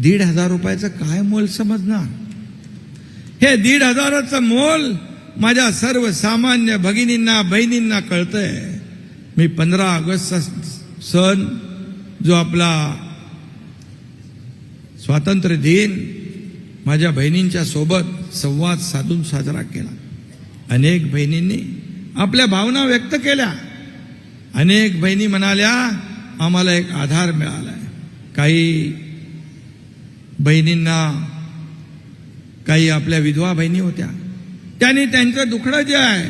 दीड हजार रुपयाचं काय मोल समजणार? हे दीड हजाराचं मोल माझ्या सर्वसामान्य भगिनींना बहिणींना कळतंय. मी पंधरा ऑगस्टचा सण जो आपला स्वातंत्र्य दिन माझ्या बहिणींच्या सोबत संवाद साधून साजरा केला. अनेक बहिणींनी आपल्या भावना व्यक्त केल्या. अनेक बहिणी म्हणाल्या आम्हाला एक आधार मिळालाय. काही बहिणींना काही आपल्या विधवा बहिणी होत्या. त्यांनी त्यांचं दुखणं जे आहे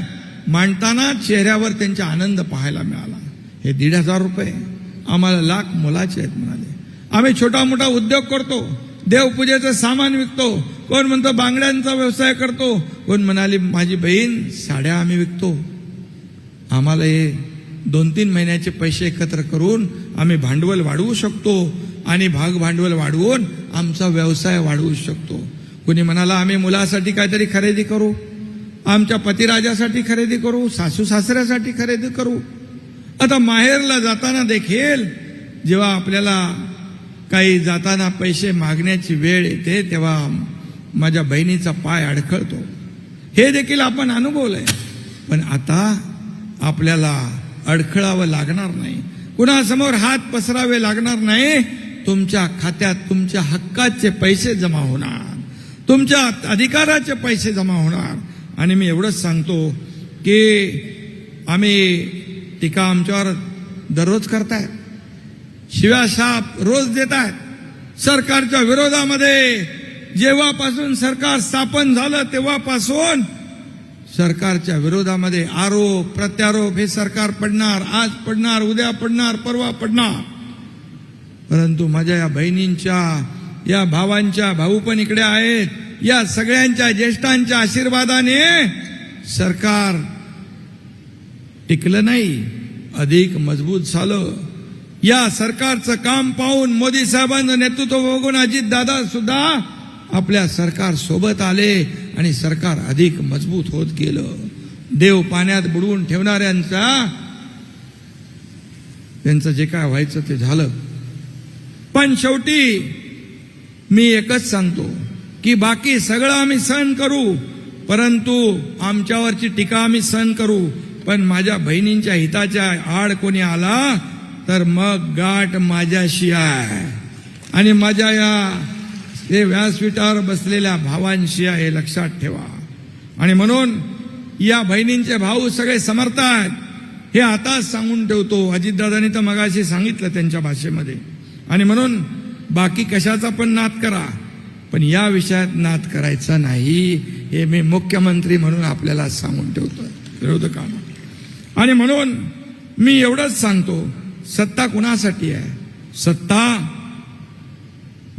मांडताना चेहऱ्यावर त्यांचा आनंद पाहायला मिळाला. हे दीड हजार रुपये आम्हाला लाख मोलाचे आहेत म्हणाले. आम्ही छोटा मोठा उद्योग करतो देवपूजेचं सामान विकतो कोण म्हणतो बांगड्यांचा व्यवसाय करतो कोण म्हणाली माझी बहीण साड्या आम्ही विकतो. आम्हाला हे दोन तीन महिन्याचे पैसे एकत्र करून आम्ही भांडवल वाढवू शकतो आणि भागभांडवल वाढवून आमचा व्यवसाय वाढवू शकतो. कुणी म्हणाला आम्ही मुलासाठी काहीतरी खरेदी करू आमच्या पतिराजासाठी खरेदी करू सासू सासऱ्यासाठी खरेदी करू. आता माहेरला जाताना देखील जेव्हा आपल्याला काही जाताना पैसे मागण्याची वेळ येते तेव्हा माझ्या बहिणीचा पाय अडखळतो. हे देखील आपण अनुभवलंय. पण आता आपल्याला अडखळावं लागणार नाही. कुणासमोर हात पसरावे लागणार नाही तुमच्या खात्यात तुमच्या हक्काचे पैसे जमा होणार. तुमच्या अधिकाराचे पैसे जमा होणार. आणि मी एवढंच सांगतो की आम्ही टीका आमच्यावर दररोज करतायत. शिव्या शाप रोज देत आहेत सरकारच्या विरोधामध्ये जेव्हापासून सरकार स्थापन झालं तेव्हापासून सरकारच्या विरोधामध्ये आरोप प्रत्यारोप हे सरकार पडणार आज पडणार उद्या पडणार परवा पडणार. परंतु माझ्या या बहिणींच्या या भावांच्या भाऊ पण इकडे आहेत. या सगळ्यांच्या ज्येष्ठांच्या आशीर्वादाने सरकार टिकलं नाही अधिक मजबूत झालं. या सरकारचं काम पाहून मोदी साहेबांचं नेतृत्व बघून अजित दादा सुद्धा आपल्या सरकार सोबत आले आणि सरकार अधिक मजबूत होत गेलं. देव पाण्यात बुडवून ठेवणाऱ्यांचा त्यांचं जे काय व्हायचं ते झालं. पण शेवटी मी एकच सांगतो की बाकी सगळं आम्ही सहन करू परंतु आमच्यावरची टीका आम्ही सहन करू. पण माझ्या बहिणींच्या हिताच्या आड कोणी आला तर मग गाठ माझ्याशी आहे आणि माझ्या या हे व्यासपीठावर बसलेल्या भावांशी आहे हे लक्षात ठेवा. आणि म्हणून या बहिणींचे भाऊ सगळे समर्थ आहेत हे आताच सांगून ठेवतो. अजितदादांनी तर मगाशी सांगितलं त्यांच्या भाषेमध्ये. आणि म्हणून बाकी कशाचा पण नाद करा पण या विषयात नाद करायचा नाही हे मी मुख्यमंत्री म्हणून आपल्याला सांगून ठेवतो. विरोधकांना आणि म्हणून मी एवढंच सांगतो सत्ता कुणासाठी आहे? सत्ता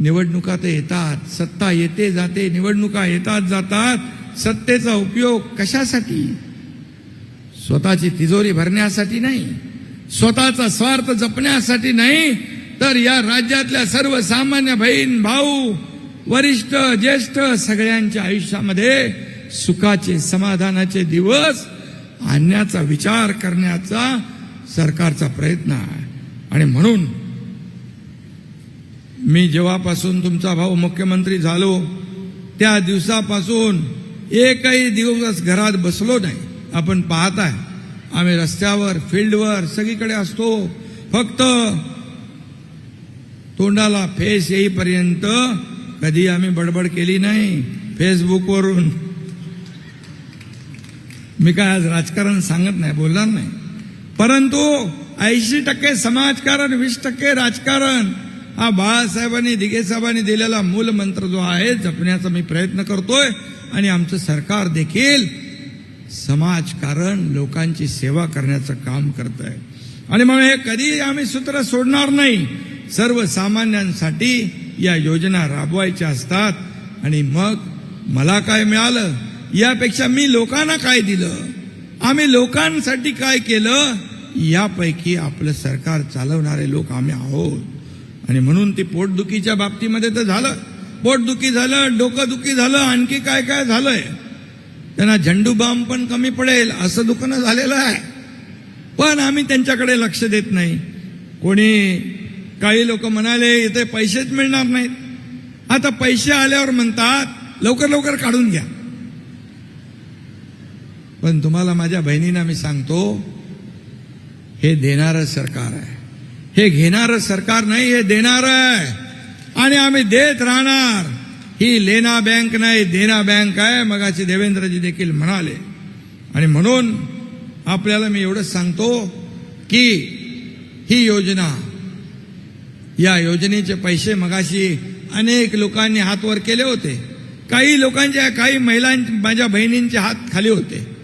निवडणुका तर येतात सत्ता येते जाते निवडणुका येतात जातात सत्तेचा उपयोग कशासाठी? स्वतःची तिजोरी भरण्यासाठी नाही स्वतःचा स्वार्थ जपण्यासाठी नाही तर या राज्यातल्या सर्वसामान्य बहीण भाऊ वरिष्ठ ज्येष्ठ सगळ्यांच्या आयुष्यामध्ये सुखाचे समाधानाचे दिवस आणण्याचा विचार करण्याचा सरकारचा प्रयत्न आहे. आणि म्हणून मी जेव्हापासून तुमचा भाऊ मुख्यमंत्री झालो त्या दिवसापासून एकही दिवस घरात बसलो नाही. आपण पाहताय आम्ही रस्त्यावर फील्डवर सगळीकडे असतो. फक्त तोंडाला फेस येईपर्यंत कधी आम्ही बडबड केली नाही फेसबुकवरून. मी काय आज राजकारण सांगत नाही बोलणार नाही. परंतु ऐंशी टक्के समाजकारण वीस टक्के राजकारण हा बाळासाहेबांनी दिघेसाहेबांनी दिलेला मूल मंत्र जो आहे जपण्याचा मी प्रयत्न करतोय आणि आमचं सरकार देखील समाजकारण लोकांची सेवा करण्याचं काम करत आहे आणि म्हणून हे कधी आम्ही सूत्र सोडणार नाही सर्वसामान्यांसाठी या योजना राबवायच्या असतात. आणि मग मला काय मिळालं? यापेक्षा मी लोकांना काय दिलं? आम्ही लोकांसाठी काय केलं? यापैकी आपलं सरकार चालवणारे लोक आम्ही आहोत. आणि म्हणून ती पोटदुखीच्या बाबतीमध्ये तर झालं. पोटदुखी झालं डोकंदुखी झालं आणखी काय काय झालंय? त्यांना झंडू बाम पण कमी पडेल असं दुखणं झालेलं आहे. पण आम्ही त्यांच्याकडे लक्ष देत नाही. कोणी काही लोक म्हणाले इथे पैसेच मिळणार नाहीत. आता पैसे आल्यावर म्हणतात लवकर लवकर काढून घ्या. पण तुम्हाला माझ्या बहिणींना मी सांगतो हे देणारं सरकार आहे. हे घेणारं सरकार नाही हे देणार आहे. आणि आम्ही देत राहणार. ही लेना बँक नाही देना बँक आहे मगाची देवेंद्रजी देखील म्हणाले. आणि म्हणून आपल्याला मी एवढंच सांगतो की ही योजना या योजनेचे पैसे मगाशी अनेक लोकांनी हात वर केले होते. काही लोकांच्या काही महिलां माझ्या बहिणींचे हात खाली होते.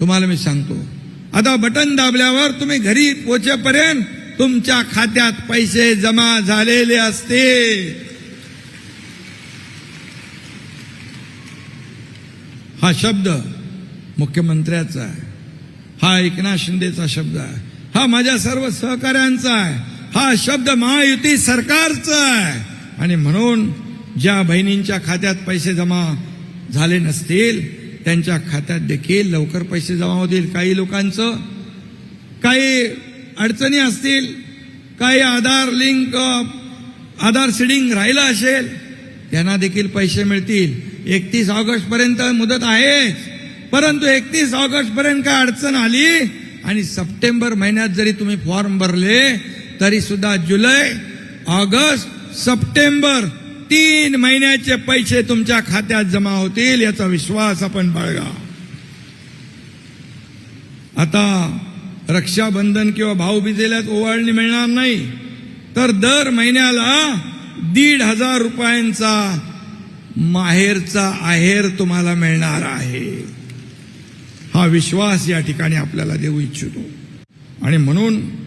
तुम्हाला मी सांगतो. आता बटन दाबल्यावर तुम्ही घरी पोचेपर्यंत तुमच्या खात्यात पैसे जमा झालेले असते. हा शब्द मुख्यमंत्र्याचा आहे. हा एकनाथ शिंदेचा शब्द आहे. हा माझ्या सर्व सहकाऱ्यांचा आहे. हा शब्द महायुती सरकारचा आहे. आणि म्हणून ज्या बहिणींच्या खात्यात पैसे जमा झाले नसतील त्यांच्या खात्यात देखील लवकर पैसे जमा होतील. काही लोकांचं काही अडचणी असतील काही आधार लिंक आधार सिडिंग राहिलं असेल त्यांना देखील पैसे मिळतील. एकतीस ऑगस्ट पर्यंत मुदत आहे परंतु एकतीस ऑगस्ट पर्यंत काय अडचण आली? आणि सप्टेंबर महिन्यात जरी तुम्ही फॉर्म भरले तरी सुद्धा जुलै ऑगस्ट सप्टेंबर तीन महिन्याचे पैसे तुमच्या खात्यात जमा होतील याचा विश्वास आपण बाळगा. आता रक्षाबंधन किंवा भाऊबीजेला ओवाळणी मिळणार नाही तर दर महिन्याला दीड हजार रुपयांचा माहेरचा आहेर तुम्हाला मिळणार आहे. हा विश्वास या ठिकाणी आपल्याला देऊ इच्छितो. आणि म्हणून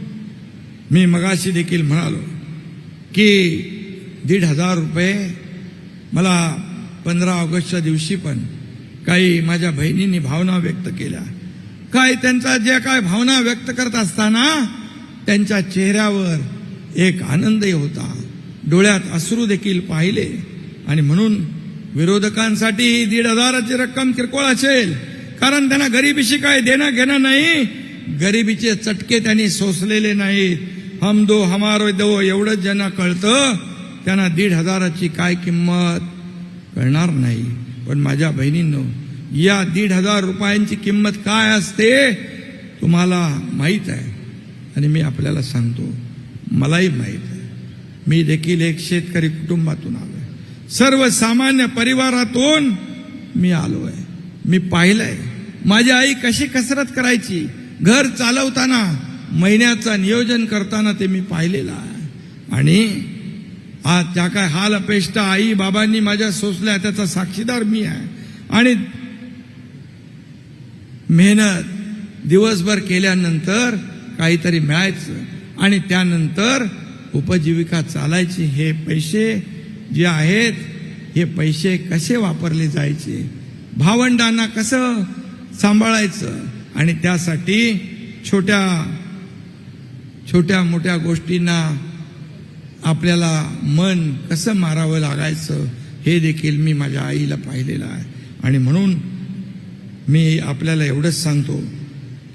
मी मगाशी देखील म्हणालो की दीड हजार रुपये मला पंधरा ऑगस्टच्या दिवशी पण काही माझ्या बहिणींनी भावना व्यक्त केल्या. काय त्यांचा ज्या काय भावना व्यक्त करत असताना त्यांच्या चेहऱ्यावर एक आनंदही होता. डोळ्यात अश्रू देखील पाहिले आणि म्हणून विरोधकांसाठी ही दीड हजाराची रक्कम किरकोळ असेल. कारण त्यांना गरिबीशी काय देणं घेणं नाही. गरिबीचे चटके त्यांनी सोसलेले नाहीत. हम दो हमारो दो एवढंच ज्यांना कळतं त्यांना दीड हजाराची काय किंमत कळणार नाही. पण माझ्या बहिणींनो या दीड हजार रुपयांची किंमत काय असते तुम्हाला माहीत आहे. आणि मी आपल्याला सांगतो मलाही माहीत आहे. मी देखील एक शेतकरी कुटुंबातून आलो आहे सर्वसामान्य परिवारातून मी आलो आहे मी पाहिलंय. माझी आई कशी कसरत करायची? घर चालवताना महिन्याचं नियोजन करताना ते मी पाहिलेलं आहे. आणि आज त्या काय हाल अपेष्टा आई बाबांनी माझ्या सोसल्या त्याचा साक्षीदार मी आहे. आणि मेहनत दिवसभर केल्यानंतर काहीतरी मिळायचं. आणि त्यानंतर उपजीविका चालायची. हे पैसे जे आहेत हे पैसे कसे वापरले जायचे? भावंडांना कसं सांभाळायचं? आणि त्यासाठी छोट्या छोट्या मोठ्या गोष्टींना आपल्याला मन कसं मारावं लागायचं हे देखील मी माझ्या आईला पाहिलेलं आहे. आणि म्हणून मी आपल्याला एवढंच सांगतो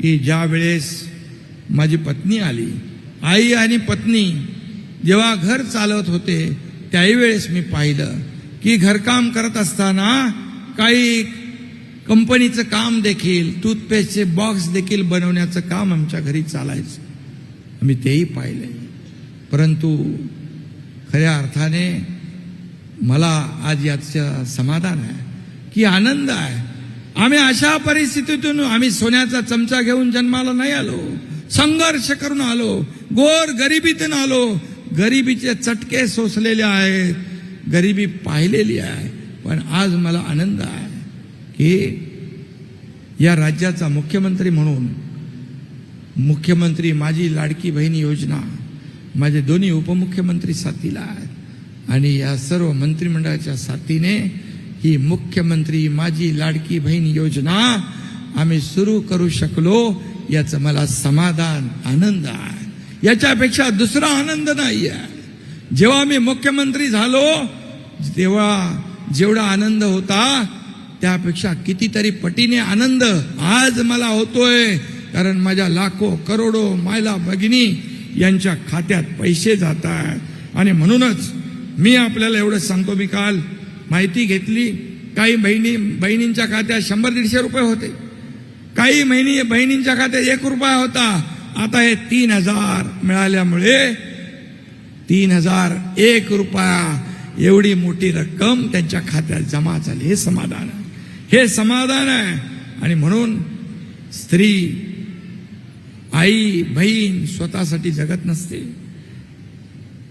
की ज्या वेळेस माझी पत्नी आली आई आणि पत्नी जेव्हा घर चालवत होते त्याही वेळेस मी पाहिलं की घरकाम करत असताना काही कंपनीचं काम देखील टूथपेस्टचे बॉक्स देखील बनवण्याचं काम आमच्या घरी चालायचं. आम्ही तेही पाहिले. परंतु खऱ्या अर्थाने मला आज याचं समाधान आहे. की आनंद आहे. आम्ही अशा परिस्थितीतून आम्ही सोन्याचा चमचा घेऊन जन्माला नाही आलो. संघर्ष करून आलो. गोर गरिबीतून आलो. गरिबीचे चटके सोसलेले आहेत. गरिबी पाहिलेली आहे. पण आज मला आनंद आहे की या राज्याचा मुख्यमंत्री म्हणून मुख्यमंत्री माझी लाडकी बहीण योजना माझे दोन्ही उपमुख्यमंत्री साथीला आहेत. आणि या सर्व मंत्रिमंडळाच्या साथीने ही मुख्यमंत्री माझी लाडकी बहीण योजना आम्ही सुरू करू शकलो याचं मला समाधान आनंद आहे. याच्यापेक्षा दुसरा आनंद नाही आहे. जेव्हा मी मुख्यमंत्री झालो तेव्हा जेवढा आनंद होता त्यापेक्षा कितीतरी पटीने आनंद आज मला होतोय. कारण माझ्या लाखो करोडो मायला भगिनी यांच्या खात्यात पैसे जात आहेत आणि म्हणूनच मी आपल्याला एवढं सांगतो मी काल माहिती घेतली काही बहिणी बहिणींच्या खात्यात शंभर दीडशे रुपये होते. काही महिनी बहिणींच्या खात्यात एक रुपया होता. आता हे तीन हजार मिळाल्यामुळे तीन हजार एक रुपया. एवढी मोठी रक्कम त्यांच्या खात्यात जमा झाली. हे समाधान आहे. हे समाधान आहे. आणि म्हणून स्त्री आई बहीण स्वतःसाठी जगत नसते.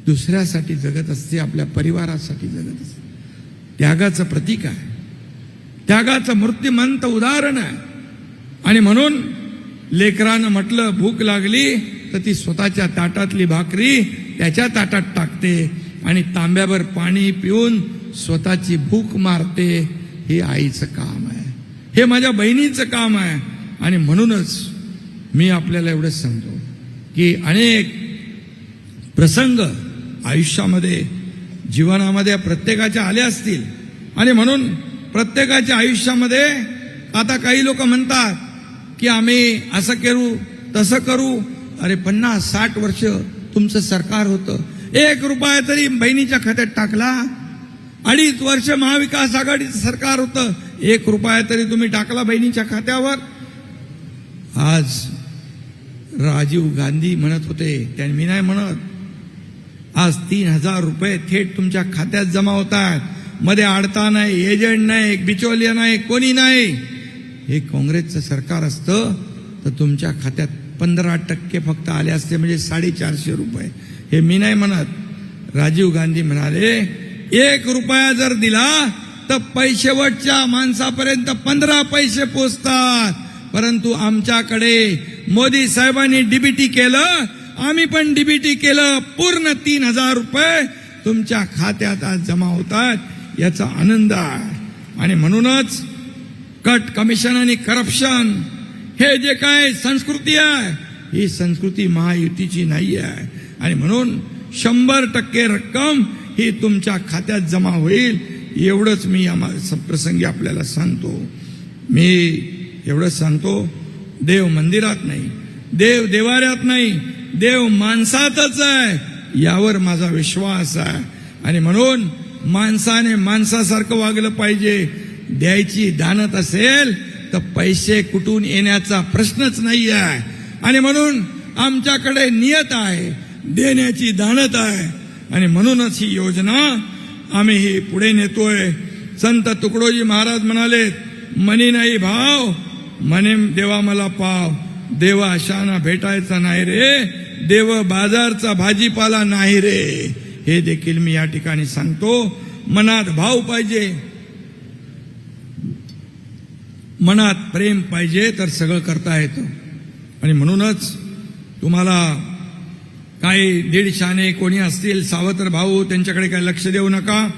दुसऱ्यासाठी जगत असते आपल्या परिवारासाठी जगत असते. त्यागाचं प्रतीक आहे. त्यागाचं मूर्तिमंत उदाहरण आहे. आणि म्हणून लेकरानं म्हटलं भूक लागली तर ती स्वतःच्या ताटातली भाकरी त्याच्या ताटात टाकते आणि तांब्यावर पाणी पिऊन स्वतःची भूक मारते. हे आईचं काम आहे. हे माझ्या बहिणीचं काम आहे. आणि म्हणूनच मी आपल्याला एवढंच सांगतो की अनेक प्रसंग आयुष्यामध्ये जीवनामध्ये प्रत्येकाच्या आले असतील. आणि म्हणून प्रत्येकाच्या आयुष्यामध्ये आता काही लोक म्हणतात की आम्ही असं करू तसं करू. अरे पन्नास साठ वर्ष तुमचं सरकार होतं. एक रुपया तरी बहिणीच्या खात्यात टाकला. अडीच वर्ष महाविकास आघाडीचं सरकार होतं. एक रुपया तरी तुम्ही टाकला बहिणीच्या खात्यावर. आज राजीव गांधी म्हणत होते. त्यांनी मी नाही म्हणत. आज तीन हजार रुपये थेट तुमच्या खात्यात जमा होत आहेत मध्ये आडता नाही एजंट नाही बिचोलिया नाही कोणी नाही. हे काँग्रेसचं सरकार असतं तर तुमच्या खात्यात पंधरा टक्के फक्त आले असते म्हणजे साडेचारशे रुपये. हे मी नाही म्हणत. राजीव गांधी म्हणाले एक रुपया जर दिला तर पैशेवटच्या माणसापर्यंत पंधरा पैसे पोचतात. परंतु आमच्याकडे मोदी साहेबांनी डीबीटी केलं आम्ही पण डीबीटी केलं पूर्ण तीन हजार रुपये तुमच्या खात्यात आज जमा होतात याचा आनंद आहे. आणि म्हणूनच कट कमिशन आणि करप्शन हे जे काय संस्कृती आहे ही संस्कृती महायुतीची नाही आहे. आणि म्हणून शंभर टक्के रक्कम ही तुमच्या खात्यात जमा होईल एवढंच मी आम्हा प्रसंगी आपल्याला सांगतो. मी एवढंच सांगतो देव मंदिरात नाही देव देवाऱ्यात नाही देव माणसातच आहे यावर माझा विश्वास आहे. आणि म्हणून माणसाने माणसासारखं वागलं पाहिजे द्यायची दानत असेल तर पैसे कुठून येण्याचा प्रश्नच नाही आहे. आणि म्हणून आमच्याकडे नियत आहे देण्याची दानत आहे. आणि म्हणूनच ही योजना आम्ही ही पुढे नेतोय. संत तुकडोजी महाराज म्हणाले मनी नाही भाव म्हणे देवा मला पाव. देवा अशाना भेटायचा नाही रे. देव बाजारचा भाजीपाला नाही रे. हे देखील मी या ठिकाणी सांगतो. मनात भाव पाहिजे. मनात प्रेम पाहिजे तर सगळं करता येतं. आणि म्हणूनच तुम्हाला काही दीडशाने कोणी असतील सावत्र भाऊ त्यांच्याकडे काही लक्ष देऊ नका.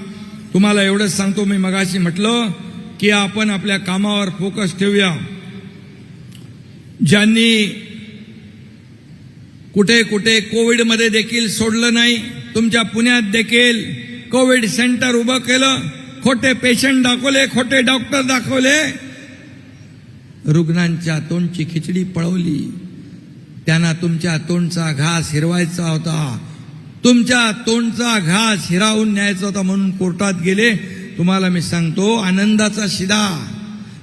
तुम्हाला एवढंच सांगतो मी मगाशी म्हटलं की आपण आपल्या कामावर फोकस ठेवूया. ज्यांनी कुठे कुठे कोविडमध्ये देखील सोडलं नाही तुमच्या पुण्यात देखील कोविड सेंटर उभं केलं खोटे पेशंट दाखवले खोटे डॉक्टर दाखवले. रुग्णांच्या तोंडची खिचडी पळवली. त्यांना तुमच्या तोंडचा घास हिरवायचा होता. तुमच्या तोंडचा घास हिरावून न्यायचा होता म्हणून कोर्टात गेले. तुम्हाला मी सांगतो आनंदाचा शिदा.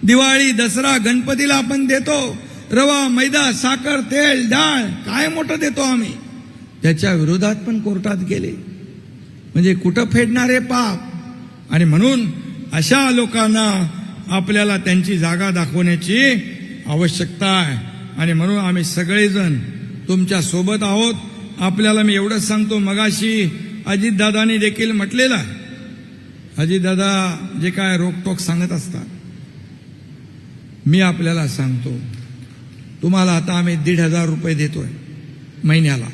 दिवाळी दसरा गणपतीला आपण देतो. रवा मैदा साखर तेल डाळ काय मोठं देतो आम्ही? त्याच्या विरोधात पण कोर्टात गेले. म्हणजे कुठं फेडणारे पाप? आणि म्हणून अशा लोकांना आपल्याला त्यांची जागा दाखवण्याची आवश्यकता आहे. आणि म्हणून आम्ही सगळेजण तुमच्यासोबत आहोत. आपल्याला मी एवढंच सांगतो मगाशी अजितदादांनी देखील म्हटलेलं आहे. अजितदादा जे काय रोकटोक सांगत असतात मी आपल्याला सांगतो. तुम्हाला आता आम्ही दीड हजार रुपये देतोय महिन्याला.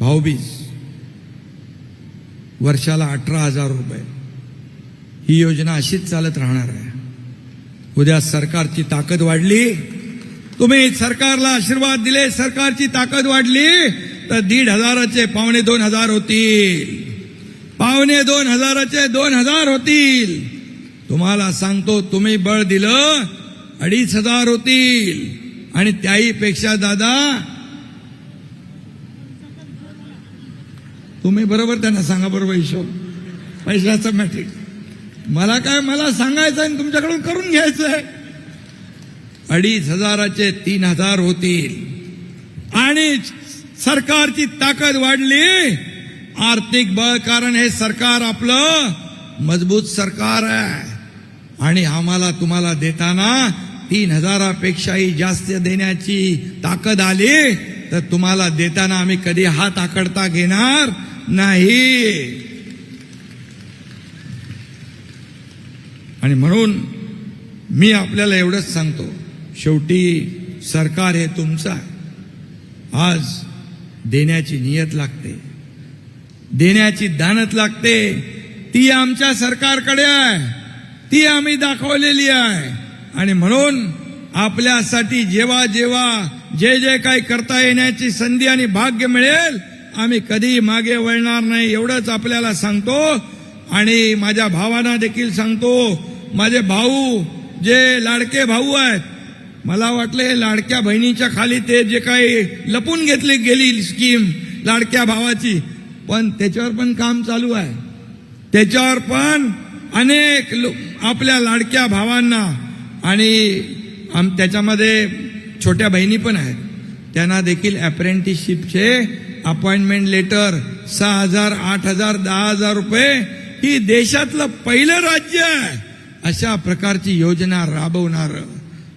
भाऊबीज वर्षाला अठरा हजार रुपये. ही योजना अशीच चालत राहणार आहे. उद्या सरकारची ताकद वाढली तुम्ही सरकारला आशीर्वाद दिले सरकारची ताकद वाढली तर दीड हजाराचे पावणे दोन हजार होतील. पावणे दोन हजाराचे दोन हजार होतील. तुम्हाला सांगतो तुम्ही बळ दिलं अडीच हजार होतील. आणि त्याही पेक्षा दादा तुम्ही बरोबर त्यांना सांगा बरोबर हिशोब. पैशाचं मॅट्रिक मला काय मला सांगायचं आहे आणि तुमच्याकडून करून घ्यायचं आहे अडीच हजाराचे तीन हजार होतील. आणि सरकारची ताकद वाढली. आर्थिक बळ कारण हे सरकार आपलं मजबूत सरकार आहे. आणि आम्हाला तुम्हाला देताना तीन हजारापेक्षाही जास्त देण्याची ताकद आली तर तुम्हाला देताना आम्ही कधी हात आकडता घेणार नाही. आणि म्हणून मी आपल्याला एवढंच सांगतो शेवटी सरकार हे तुमचं आहे. आज देण्याची नियत लागते. देण्याची दानत लागते. ती आमच्या सरकारकडे आहे. ती आम्ही दाखवलेली आहे. आणि म्हणून आपल्यासाठी जेव्हा जेव्हा जे जे काही करता येण्याची संधी आणि भाग्य मिळेल आम्ही कधी मागे वळणार नाही एवढंच आपल्याला सांगतो. आणि माझ्या भावांना देखील सांगतो माझे भाऊ जे लाडके भाऊ आहेत मला वाटलं हे लाडक्या बहिणीच्या खाली ते जे काही लपून घेतली गेली स्कीम लाडक्या भावाची पण त्याच्यावर पण काम चालू आहे. त्याच्यावर पण अनेक आपल्या लाडक्या भावांना आणि आम त्याच्यामध्ये छोट्या बहिणी पण आहेत. त्यांना देखील अप्रेंटिसशिपचे अपॉइंटमेंट लेटर सहा हजार आठ हजार दहा हजार रुपये ही देशातलं पहिलं राज्य आहे अशा प्रकारची योजना राबवणार.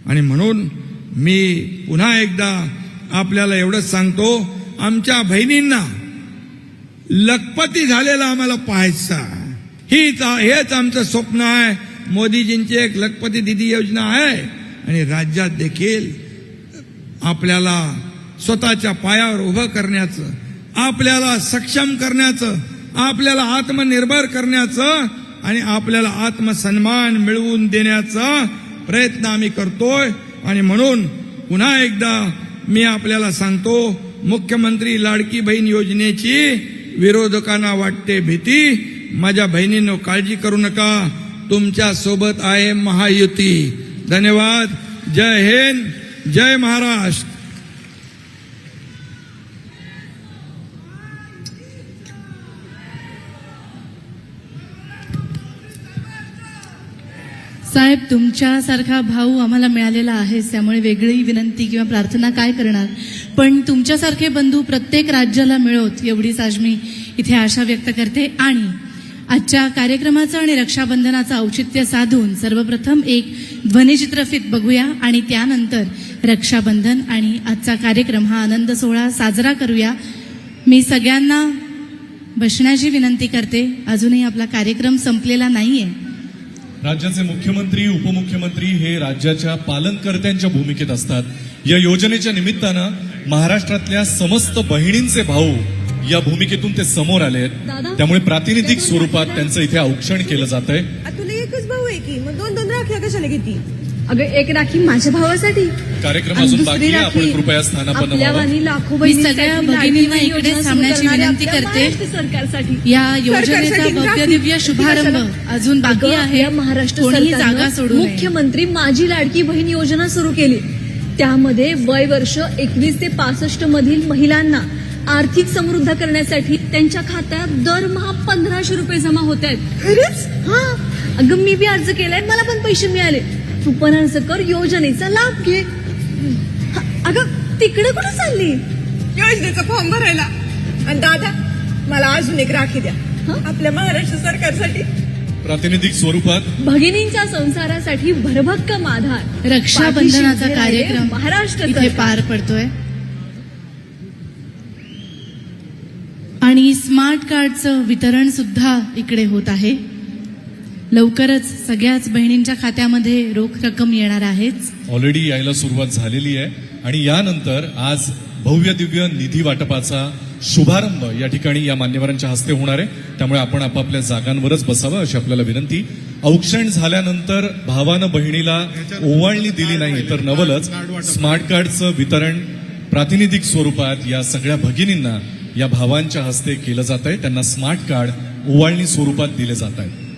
आणि म्हणून मी पुन्हा एकदा आपल्याला एवढंच सांगतो आमच्या बहिणींना लखपती झालेला आम्हाला पाहायचा हीच हेच आमचं स्वप्न आहे. मोदीजींची एक लखपती दिदी योजना आहे आणि राज्यात देखील आपल्याला स्वतःच्या पायावर उभं करण्याचं आपल्याला सक्षम करण्याचं आपल्याला आत्मनिर्भर करण्याचं आणि आपल्याला आत्मसन्मान मिळवून देण्याचा प्रयत्न आम्ही करतोय. आणि म्हणून पुन्हा एकदा मी आपल्याला सांगतो मुख्यमंत्री लाडकी बहीण योजनेची विरोधकांना वाटते भीती. माझ्या बहिणींनो काळजी करू नका. तुमच्यासोबत आहे महायुती. धन्यवाद. जय हिंद. जय महाराष्ट्र. साहेब तुमच्यासारखा भाऊ आम्हाला मिळालेला आहे त्यामुळे वेगळी विनंती किंवा प्रार्थना काय करणार? पण तुमच्यासारखे बंधू प्रत्येक राज्याला मिळवत एवढीच आज मी इथे आशा व्यक्त करते. आणि आजच्या कार्यक्रमाचं आणि रक्षाबंधनाचं औचित्य साधून सर्वप्रथम एक ध्वनिचित्रफित बघूया आणि त्यानंतर रक्षाबंधन आणि आजचा कार्यक्रम हा आनंद सोहळा साजरा करूया. मी सगळ्यांना बसण्याची विनंती करते. अजूनही आपला कार्यक्रम संपलेला नाहीये. राज्याचे मुख्यमंत्री उपमुख्यमंत्री हे राज्याच्या पालनकर्त्यांच्या भूमिकेत असतात. या योजनेच्या निमित्तानं महाराष्ट्रातल्या समस्त बहिणींचे भाऊ या भूमिकेतून ते समोर आले? आहेत त्यामुळे प्रातिनिधिक स्वरूपात त्यांचं इथे औक्षण केलं जात आहे तुला एकच भाऊ आहे की मग दोन दोन राख्या कशाला घेती अगं एक राखी माझ्या भावासाठी कार्यक्रम अजून बाकी आहे. आपण राखी कृपया स्थानापन्न लाखो सगळ्या भगिनींना इकडे थांबण्याची विनंती करते. सरकारसाठी या योजनेचा भव्य राखी. दिव्य शुभारंभ? अजून बाकी आहे या महाराष्ट्र जागा सोडू नये. मुख्यमंत्री माझी लाडकी बहीण योजना सुरू केली त्यामध्ये वय वर्ष एकवीस ते पासष्ट मधील महिलांना आर्थिक समृद्ध करण्यासाठी त्यांच्या खात्यात दरमहा पंधराशे रुपये जमा होत आहेत. खरंच? हा. अगं मी बी अर्ज केलाय मला पण पैसे मिळाले. तू पण अर्ज कर योजनेचा लाभ घे. अगं तिकडे कुठे चालली? योजनेचा फॉर्म भरायला. आणि दादा मला अजून एक राखी द्या. आपल्या महाराष्ट्र सरकारसाठी. प्रातिनिधिक स्वरूपात भगिनींच्या संसारासाठी भरभक्कम आधार. रक्षाबंधनाचा कार्यक्रम महाराष्ट्र. पार पडतोय. आणि स्मार्ट कार्डचं वितरण सुद्धा इकडे होत आहे. लवकरच सगळ्याच बहिणींच्या खात्यामध्ये रोख रक्कम येणार आहेच. ऑलरेडी यायला सुरुवात झालेली आहे. आणि यानंतर आज भव्य दिव्य निधी वाटपाचा शुभारंभ या ठिकाणी या मान्यवरांच्या हस्ते होणार आहे. त्यामुळे आपण आपापल्या जागांवरच बसावं अशी आपल्याला विनंती. औक्षण झाल्यानंतर भावानं बहिणीला ओवाळणी दिली नाही तर नवलच स्मार्ट कार्डचं वितरण प्रातिनिधिक स्वरूपात या सगळ्या भगिनींना या भावांच्या हस्ते केलं जात आहे त्यांना स्मार्ट कार्ड ओवाळणी स्वरूपात दिले जात आहे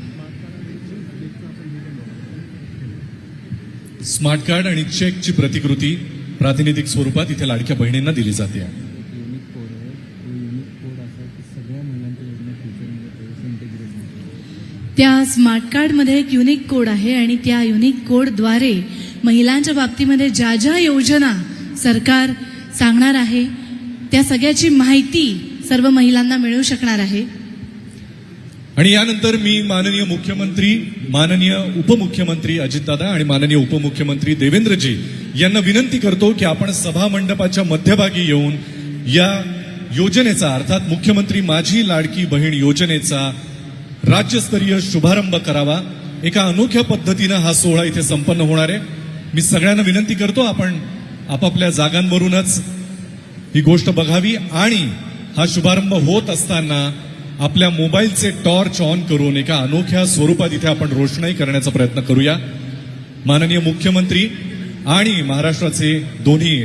स्मार्ट कार्ड आणि चेकची प्रतिकृती प्रातिनिधिक स्वरूपात इथे लाडक्या बहिणींना दिली जाते. त्या स्मार्ट कार्डमध्ये एक युनिक कोड आहे आणि त्या युनिक कोडद्वारे महिलांच्या बाबतीमध्ये ज्या ज्या योजना सरकार सांगणार आहे त्या सगळ्याची माहिती सर्व महिलांना मिळू शकणार आहे. आणि यानंतर मी माननीय मुख्यमंत्री माननीय उपमुख्यमंत्री अजितदादा आणि माननीय उपमुख्यमंत्री देवेंद्रजी यांना विनंती करतो की आपण सभा मंडपाच्या मध्यभागी येऊन या योजनेचा अर्थात मुख्यमंत्री माझी लाडकी बहीण योजनेचा राज्यस्तरीय शुभारंभ करावा. एका अनोख्या पद्धतीनं हा सोहळा इथे संपन्न होणार आहे. मी सगळ्यांना विनंती करतो आपण आपापल्या जागांवरूनच ही गोष्ट बघावी आणि हा शुभारंभ होत असताना आपल्या मोबाईलचे टॉर्च ऑन करून एका अनोख्या स्वरूपात इथे आपण रोषणाई करण्याचा प्रयत्न करूया. माननीय मुख्यमंत्री आणि महाराष्ट्राचे दोन्ही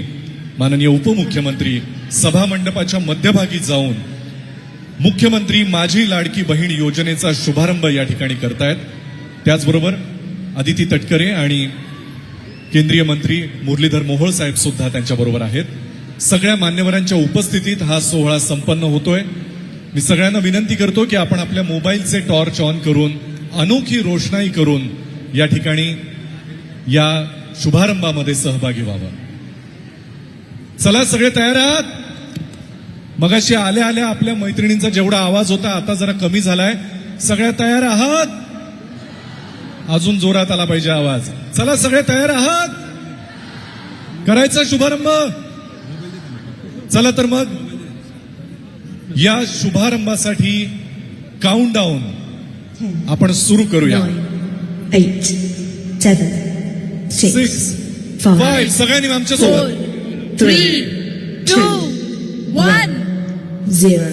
माननीय उपमुख्यमंत्री सभा मंडपाच्या मध्यभागी जाऊन मुख्यमंत्री माझी लाडकी बहीण योजनेचा शुभारंभ या ठिकाणी करतायत. त्याचबरोबर अदिती तटकरे आणि केंद्रीय मंत्री मुरलीधर मोहोळ साहेब सुद्धा त्यांच्याबरोबर आहेत. सगळ्या मान्यवरांच्या उपस्थितीत हा सोहळा संपन्न होतोय. मी सगळ्यांना विनंती करतो की आपण आपल्या मोबाईलचे टॉर्च ऑन करून अनोखी रोषणाई करून या ठिकाणी या शुभारंभामध्ये सहभागी व्हावं. चला सगळे तयार आहात? मगाशी आल्या आल्या आपल्या मैत्रिणींचा जेवढा आवाज होता आता जरा कमी झालाय. सगळ्या तयार आहात? अजून जोरात आला पाहिजे आवाज. चला सगळे तयार आहात? करायचा शुभारंभ? चला तर मग या शुभारंभासाठी काउंट डाऊन आपण सुरू करूया. सिक्स फाईव्ह सगळ्यांनी आमच्यासोबत three, two, one, zero.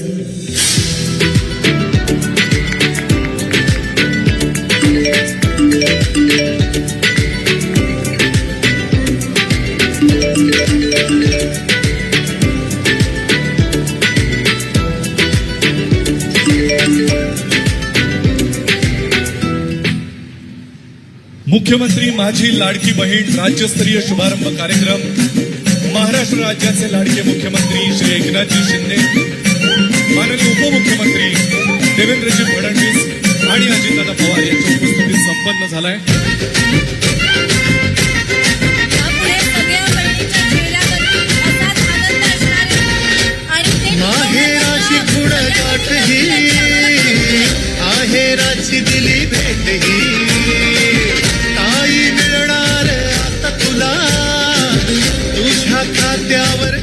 मुख्यमंत्री माझी लाडकी बहीण राज्यस्तरीय शुभारंभ कार्यक्रम महाराष्ट्र राज्याचे लाडके मुख्यमंत्री श्री एकनाथजी शिंदे माननीय उपमुख्यमंत्री देवेंद्रजी फडणवीस आणि अजितदादा पवार यांच्या उपस्थितीत संपन्न झालाय आहे. ही आहेराची दिली भेट ही ತ್ಯಾವರ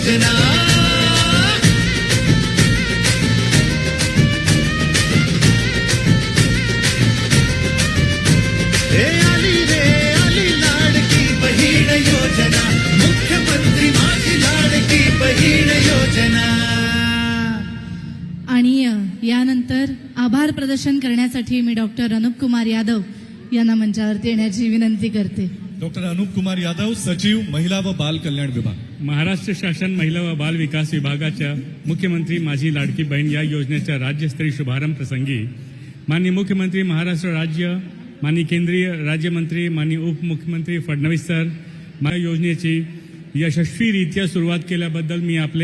हे आली रे आली लाडकी बहीण योजना. मुख्यमंत्री माझी लाडकी बहीण योजना. आणि यानंतर आभार प्रदर्शन करण्यासाठी मी डॉक्टर अनुप कुमार यादव यांना मंचावरती येण्याची विनंती करते. डॉक्टर अनुप कुमार यादव सचिव महिला व बाल कल्याण विभाग. महाराष्ट्र शासन महिला व बाल विकास विभागाच्या मुख्यमंत्री माझी लाडकी बहीण या योजनेच्या राज्यस्तरीय शुभारंभ प्रसंगी माननीय मुख्यमंत्री महाराष्ट्र राज्य माननीय केंद्रीय राज्यमंत्री माननीय उपमुख्यमंत्री फडणवीस सर या योजनेची यशस्वीरित्या सुरुवात केल्याबद्दल मी आपले